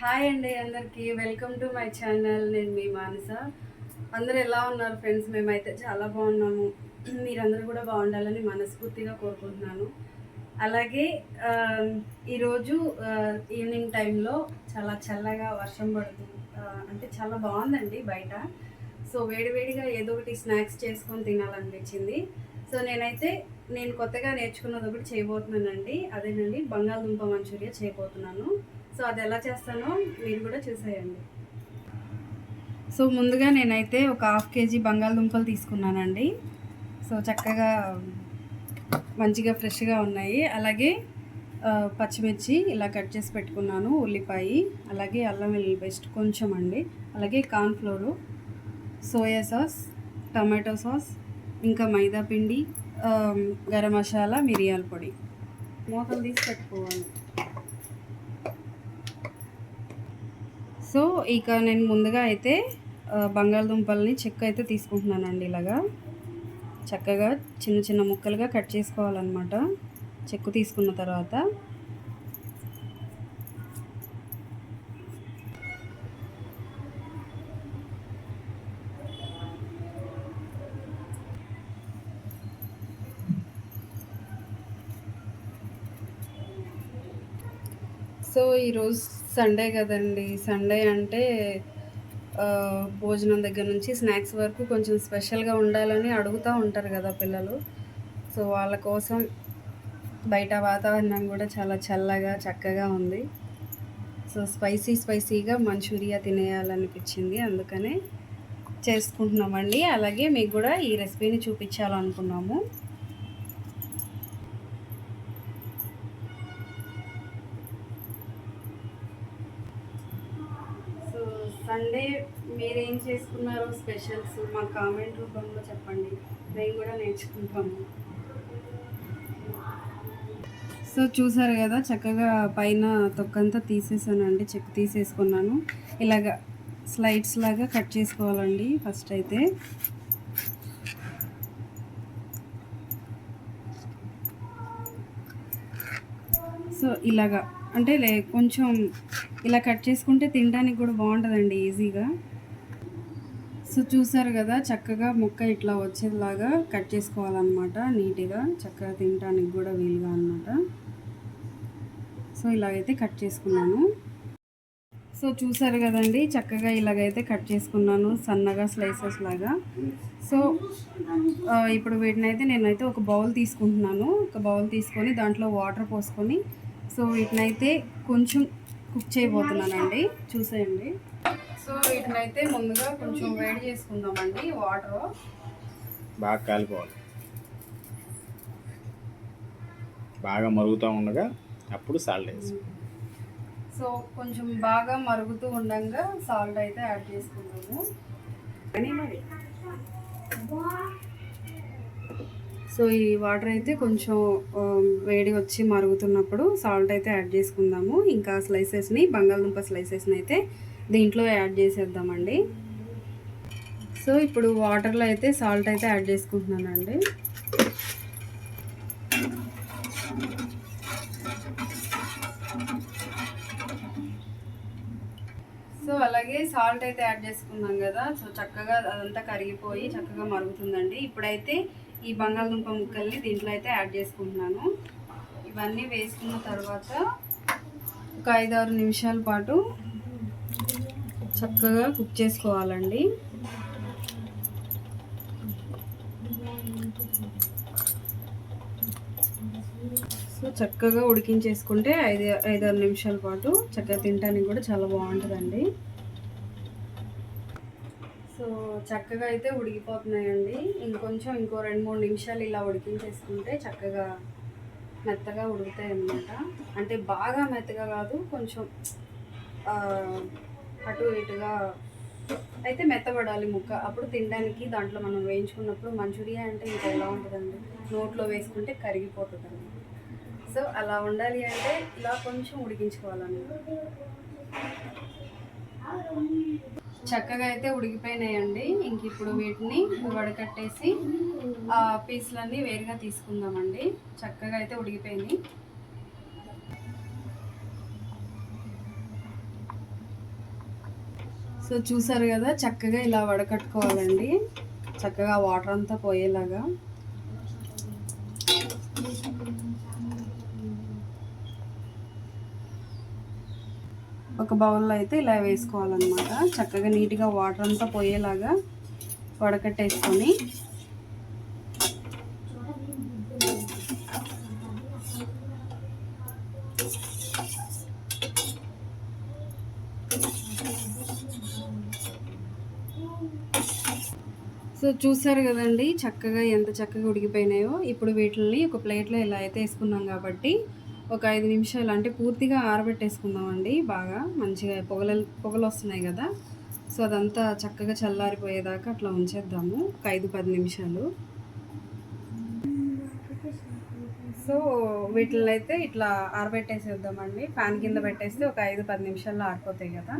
Hi అండి అందరికీ. Welcome to my channel. నేను మీ మానస. అందరూ ఎలా ఉన్నారు ఫ్రెండ్స్? మేమైతే చాలా బాగున్నాము. మీరందరూ కూడా బాగుండాలని మనస్ఫూర్తిగా కోరుకుంటున్నాను. అలాగే ఈరోజు ఈవినింగ్ టైంలో చాలా చల్లగా వర్షం పడుతుంది అంటే చాలా బాగుందండి బయట. సో వేడివేడిగా ఏదో ఒకటి స్నాక్స్ చేసుకొని తినాలనిపించింది. సో నేనైతే నేను కొత్తగా నేర్చుకున్నది ఒకటి చేయబోతున్నానండి. అదేనండి బంగాళదుంప మంచూరియా చేయబోతున్నాను. సో అది ఎలా చేస్తానో మీరు కూడా చూసేయండి. సో ముందుగా నేనైతే ఒక హాఫ్ కేజీ బంగాళదుంపలు తీసుకున్నానండి. సో చక్కగా మంచిగా ఫ్రెష్గా ఉన్నాయి. అలాగే పచ్చిమిర్చి ఇలా కట్ చేసి పెట్టుకున్నాను ఉల్లిపాయ అలాగే అల్లం వెల్లుల్లి పేస్ట్ కొంచెం అండి అలాగే cornflour soya sauce tomato sauce ఇంకా మైదా పిండి గరం మసాలా మిరియాల పొడి. మూతలు తీసి పెట్టుకోవాలి. సో ఇక నేను ముందుగా అయితే బంగాళదుంపల్ని చెక్క అయితే తీసుకుంటున్నానండి ఇలాగా. చక్కగా చిన్న చిన్న ముక్కలుగా కట్ చేసుకోవాలన్నమాట. చెక్కు తీసుకున్న తర్వాత సో ఈరోజు సండే కదండి. సండే అంటే భోజనం దగ్గర నుంచి స్నాక్స్ వరకు కొంచెం స్పెషల్గా ఉండాలని అడుగుతూ ఉంటారు కదా పిల్లలు. సో వాళ్ళ కోసం బయట వాతావరణం కూడా చాలా చల్లగా చక్కగా ఉంది. సో స్పైసీ స్పైసీగా మంచూరియా తినేయాలనిపించింది. అందుకనే చేసుకుంటున్నామండి. అలాగే మీకు కూడా ఈ రెసిపీని చూపించాలనుకున్నాము సో సండే మీరేం చేసుకున్నారో స్పెషల్స్? మా కామెంట్ రూపంలో చెప్పండి. మేము కూడా నేర్చుకుంటాము. సో చూసారు కదా చక్కగా పైన తొక్కంతా తీసేసానండి. చెక్ తీసేసుకున్నాను. ఇలాగ స్లైడ్స్ లాగా కట్ చేసుకోవాలండి ఫస్ట్ అయితే. సో ఇలాగా అంటే లే కొంచెం ఇలా కట్ చేసుకుంటే తినడానికి కూడా బాగుంటుందండి ఈజీగా. సో చూసారు కదా చక్కగా ముక్క ఇట్లా వచ్చేలాగా కట్ చేసుకోవాలన్నమాట నీట్గా చక్కగా తినడానికి కూడా వీలుగా అనమాట సో ఇలాగైతే కట్ చేసుకున్నాను. సో చూసారు కదండి చక్కగా ఇలాగైతే కట్ చేసుకున్నాను సన్నగా స్లైసెస్ లాగా. సో ఇప్పుడు వీటినైతే నేనైతే ఒక బౌల్ తీసుకుంటున్నాను. ఒక బౌల్ తీసుకొని దాంట్లో వాటర్ పోసుకొని సో వీటినైతే కొంచెం కుక్ చేయబోతున్నానండి. చూసేయండి. సో వీటినైతే ముందుగా కొంచెం వేడి చేసుకుందామండి వాటర్ బాగా కాలిపోవాలి. బాగా మరుగుతూ ఉండగా అప్పుడు సాల్ట్ వేసి సో కొంచెం బాగా మరుగుతూ ఉండగా సాల్ట్ అయితే యాడ్ చేసుకుందాము. సో ఈ వాటర్ అయితే కొంచెం వేడి వచ్చి మరుగుతున్నప్పుడు సాల్ట్ అయితే యాడ్ చేసుకుందాము. ఇంకా స్లైసెస్ని బంగాళదుంప స్లైసెస్ని అయితే దీంట్లో యాడ్ చేసేద్దామండి. సో ఇప్పుడు వాటర్లో అయితే సాల్ట్ అయితే యాడ్ చేసుకుంటున్నానండి. సో అలాగే సాల్ట్ అయితే యాడ్ చేసుకున్నాం కదా సో చక్కగా అదంతా కరిగిపోయి చక్కగా మరుగుతుందండి. ఇప్పుడైతే ఈ బంగాళదుంప ముక్కల్ని దీంట్లో అయితే యాడ్ చేసుకుంటున్నాను. ఇవన్నీ వేసుకున్న తర్వాత ఒక ఐదారు నిమిషాల పాటు చక్కగా కుక్ చేసుకోవాలండి. సో చక్కగా ఉడికించేసుకుంటే ఐదు ఐదారు నిమిషాల పాటు చక్కగా తినడానికి కూడా చాలా బాగుంటుందండి. సో చక్కగా అయితే ఉడికిపోతున్నాయండి. ఇంకొంచెం ఇంకో రెండు మూడు నిమిషాలు ఇలా ఉడికించేసుకుంటే చక్కగా మెత్తగా ఉడుకుతాయి అన్నమాట అంటే బాగా మెత్తగా కాదు కొంచెం అటు ఇటుగా అయితే మెత్తబడాలి ముక్క. అప్పుడు తినడానికి దాంట్లో మనం వేయించుకున్నప్పుడు మంచూరియా అంటే ఇంకా ఎలా ఉంటుందండి? నోట్లో వేసుకుంటే కరిగిపోతుంది సో అలా ఉండాలి అంటే ఇలా కొంచెం ఉడికించుకోవాలండి. చక్కగా అయితే ఉడికిపోయినాయండి. ఇంక ఇప్పుడు వీటిని వడకట్టేసి ఆ పీసులన్నీ వేరుగా తీసుకుందామండి. చక్కగా అయితే ఉడికిపోయినాయి సో చూసారు కదా చక్కగా ఇలా వడకట్టుకోవాలండి. చక్కగా వాటర్ అంతా పోయేలాగా. ఒక బౌల్లో అయితే ఇలా వేసుకోవాలన్నమాట. చక్కగా నీట్గా వాటర్ అంతా పోయేలాగా వడకట్టేసుకొని. సో చూసారు కదండి చక్కగా ఎంత చక్కగా ఉడికిపోయినాయో. ఇప్పుడు వీటిని ఒక ప్లేట్లో ఇలా అయితే వేసుకున్నాం కాబట్టి ఒక ఐదు నిమిషాలు అంటే పూర్తిగా ఆరబెట్టేసుకుందామండి బాగా. మంచిగా పొగల పొగలు వస్తున్నాయి కదా. సో అదంతా చక్కగా చల్లారిపోయేదాకా అట్లా ఉంచేద్దాము. ఒక ఐదు పది నిమిషాలు. సో వీటిని అయితే ఇట్లా ఆరబెట్టేసేద్దామండి. ఫ్యాన్ కింద పెట్టేస్తే ఒక ఐదు పది నిమిషాల్లో ఆరిపోతాయి కదా.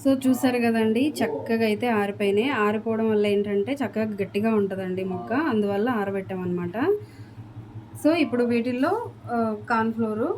సో చూసారు కదండి చక్కగా అయితే ఆరిపోయినాయి. ఆరిపోవడం వల్ల ఏంటంటే చక్కగా గట్టిగా ఉంటుందండి మొక్క. అందువల్ల ఆరబెట్టామన్నమాట. సో ఇప్పుడు వీటిల్లో కార్న్ఫ్లోరు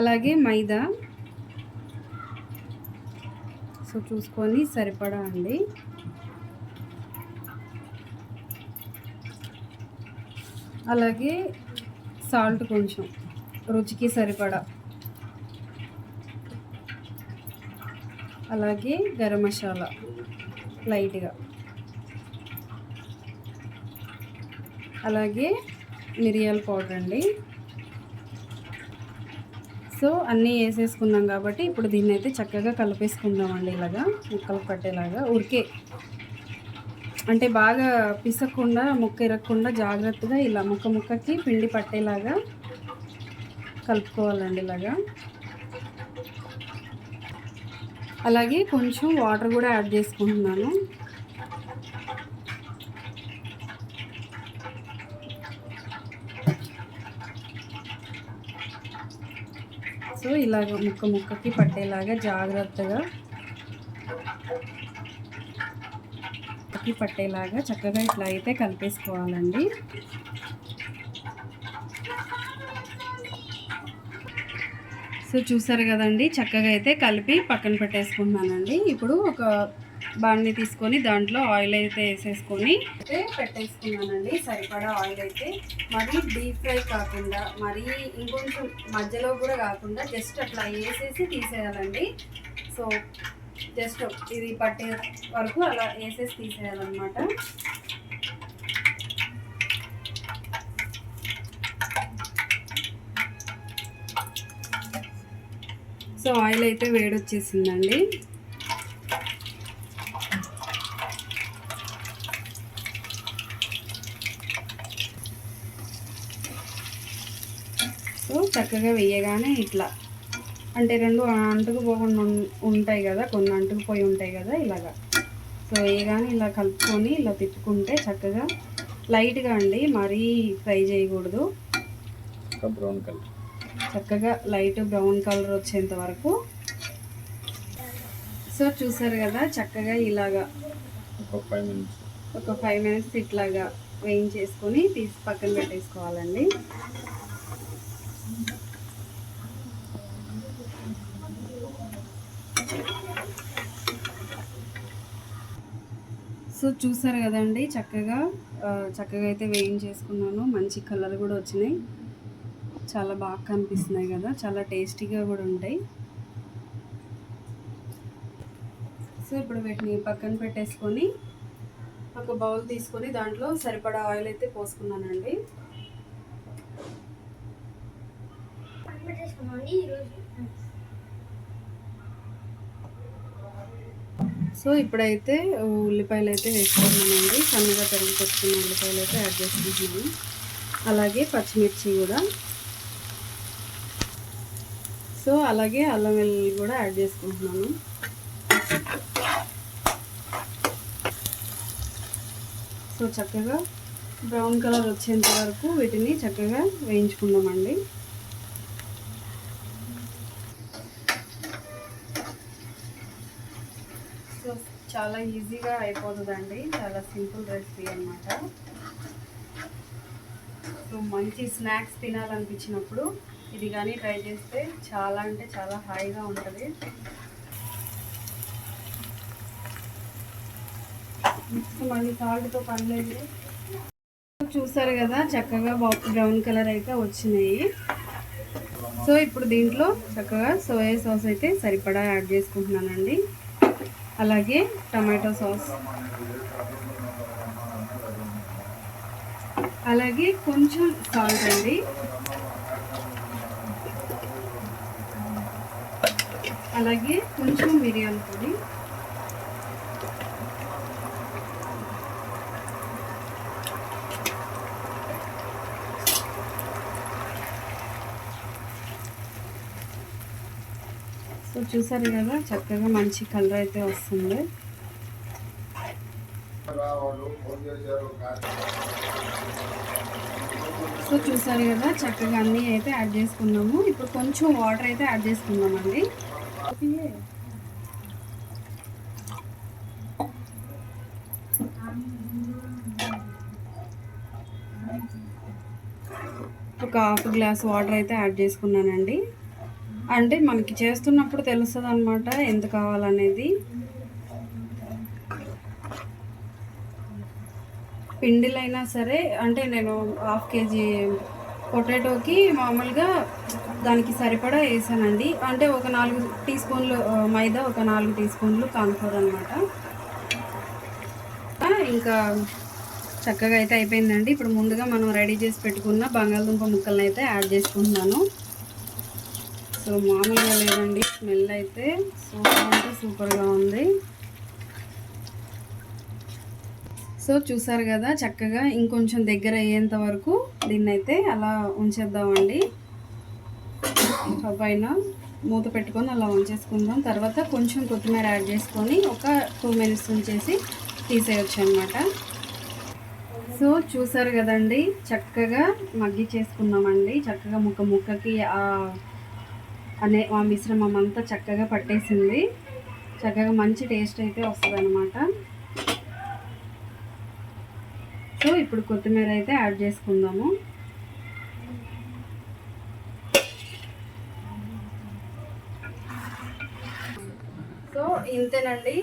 అలాగే మైదా. సో చూసుకొని సరిపడా అండి. అలాగే సాల్ట్ కొంచెం. రుచికి సరిపడా. అలాగే గరం మసాలా. లైట్గా. అలాగే మిరియాల పౌడర్ అండి. సో అన్నీ వేసేసుకున్నాం కాబట్టి ఇప్పుడు దీన్ని అయితే చక్కగా కలిపేసుకుందామండి ఇలాగా. ముక్కలు పట్టేలాగా. ఉరికే. అంటే బాగా పిసకుండా ముక్క ఇరగకుండా జాగ్రత్తగా ఇలా ముక్క ముక్కకి పిండి పట్టేలాగా కలుపుకోవాలండి ఇలాగా. అలాగే కొంచెం వాటర్ కూడా యాడ్ చేసుకుంటున్నాను. సో ఇలాగ ముక్క ముక్కకి పట్టేలాగా జాగ్రత్తగా ముక్కకి పట్టేలాగా చక్కగా ఇట్లా అయితే కలిపేసుకోవాలండి. సో చూసారు కదండి చక్కగా అయితే కలిపి పక్కన పెట్టేసుకుంటున్నానండి. ఇప్పుడు ఒక బాండ్ని తీసుకొని దాంట్లో ఆయిల్ అయితే వేసేసుకొని అయితే పెట్టేసుకున్నానండి. సరిపడా ఆయిల్ అయితే మరీ డీప్ ఫ్రై కాకుండా మరీ ఇంకొంచెం మధ్యలో కూడా కాకుండా జస్ట్ అట్లా వేసేసి తీసేయాలండి. సో జస్ట్ ఇది పట్టే వరకు అలా వేసేసి తీసేయాలన్నమాట. సో ఆయిల్ అయితే వేడొచ్చేసిందండి. సో చక్కగా వేయగానే ఇట్లా అంటే రెండు అంటుకుపోకుండా ఉంటాయి కదా కొన్ని అంటుకుపోయి ఉంటాయి కదా ఇలాగా. సో వేయగానే ఇలా కలుపుకొని ఇలా తిప్పుకుంటే చక్కగా లైట్గా అండి మరీ ఫ్రై చేయకూడదు. Brown colour. చక్కగా లైట్ బ్రౌన్ కలర్ వచ్చేంత వరకు. సో చూసారు కదా చక్కగా ఇలాగా ఒక ఫైవ్ మినిట్స్. ఒక ఫైవ్ మినిట్స్ ఇట్లాగా వేయించేసుకొని తీసి పక్కన పెట్టేసుకోవాలండి. సో చూసారు కదండి చక్కగా చక్కగా అయితే వేయించేసుకున్నాను. మంచి కలర్ కూడా వచ్చినాయి. చాలా బాగా కనిపిస్తున్నాయి కదా చాలా టేస్టీగా కూడా ఉంటాయి. సో ఇప్పుడు వీటిని పక్కన పెట్టేసుకొని ఒక బౌల్ తీసుకొని దాంట్లో సరిపడా ఆయిల్ అయితే పోసుకున్నానండి. సో ఇప్పుడైతే ఉల్లిపాయలు అయితే వేసుకున్నానండి. సన్నగా తరిగి పెట్టుకున్న ఉల్లిపాయలు అయితే యాడ్ చేసుకుంటున్నాను. అలాగే పచ్చిమిర్చి కూడా. సో అలాగే అల్లం వెల్లుల్లి కూడా యాడ్ చేసుకుంటున్నాను. సో చక్కగా బ్రౌన్ కలర్ వచ్చేంత వరకు వీటిని చక్కగా వేయించుకుందామండి సో సో చాలా ఈజీగా అయిపోతుందండి. చాలా సింపుల్ రెసిపీ అన్నమాట. సో మంచి స్నాక్స్ తినాలనిపించినప్పుడు ఇది కానీ ట్రై చేస్తే చాలా అంటే చాలా హాయిగా ఉంటుంది. మళ్ళీ సాల్ట్తో పని చూసారు కదా చక్కగా బ్రౌన్ కలర్ అయితే వచ్చినాయి. సో ఇప్పుడు దీంట్లో చక్కగా సోయా సాస్ అయితే సరిపడా యాడ్ చేసుకుంటున్నానండి. అలాగే టమాటో సాస్. అలాగే కొంచెం సాల్ట్ అండి. అలాగే కొంచెం మిరియాల పొడి. సో చూసారు కదా చక్కగా మంచి కలర్ అయితే వస్తుంది. సో చూసారు కదా చక్కగా అన్నీ అయితే యాడ్ చేసుకున్నాము. ఇప్పుడు కొంచెం వాటర్ అయితే యాడ్ చేసుకుందామండి. ఒక హాఫ్ గ్లాస్ వాటర్ అయితే యాడ్ చేసుకున్నానండి. అంటే మనకి చేస్తున్నప్పుడు తెలుస్తుంది అనమాట ఎంత కావాలనేది. పిండిలైనా సరే అంటే నేను హాఫ్ కేజీ పొటాటోకి మామూలుగా దానికి సరిపడా వేసానండి. అంటే ఒక నాలుగు టీ స్పూన్లు మైదా ఒక నాలుగు టీ స్పూన్లు కాన్ఫోర్ అనమాట ఇంకా చక్కగా అయితే అయిపోయిందండి. ఇప్పుడు ముందుగా మనం రెడీ చేసి పెట్టుకున్న బంగాళదుంప ముక్కలను అయితే యాడ్ చేసుకుంటున్నాను. సో మామూలుగా లేదండి. స్మెల్ అయితే సూపర్ అంటే సూపర్గా ఉంది. సో చూసారు కదా చక్కగా ఇంకొంచెం దగ్గర అయ్యేంత వరకు దీన్ని అయితే అలా ఉంచేద్దామండి. పైన మూత పెట్టుకొని అలా ఉంచేసుకుందాం. తర్వాత కొంచెం కొత్తిమీర యాడ్ చేసుకొని ఒక టూ మినిట్స్ ఉంచేసి తీసేయచ్చు అనమాట సో చూసారు కదండి చక్కగా మగ్గి చేసుకున్నామండి. చక్కగా ముక్క ముక్కకి ఆ అనే ఆ మిశ్రమం అంతా చక్కగా పట్టేసింది. చక్కగా మంచి టేస్ట్ అయితే వస్తుంది సో ఇప్పుడు కొత్తిమీర అయితే యాడ్ చేసుకుందాము. సో ఇంతేనండి.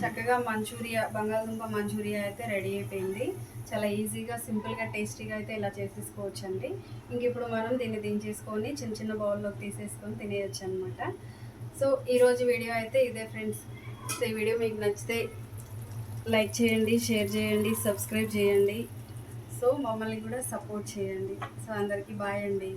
చక్కగా మంచూరియా బంగాళదుంప మంచూరియా అయితే రెడీ అయిపోయింది. చాలా ఈజీగా సింపుల్గా టేస్టీగా అయితే ఇలా చేసేసుకోవచ్చు అండి ఇంక ఇప్పుడు మనం దీన్ని దించేసుకొని చిన్న చిన్న బౌల్లోకి తీసేసుకొని తినేయచ్చు అనమాట సో ఈరోజు వీడియో అయితే ఇదే ఫ్రెండ్స్. సో ఈ వీడియో మీకు నచ్చితే లైక్ చేయండి షేర్ చేయండి సబ్స్క్రైబ్ చేయండి. సో మమ్మల్ని కూడా సపోర్ట్ చేయండి. సో అందరికీ బాయ్ అండి.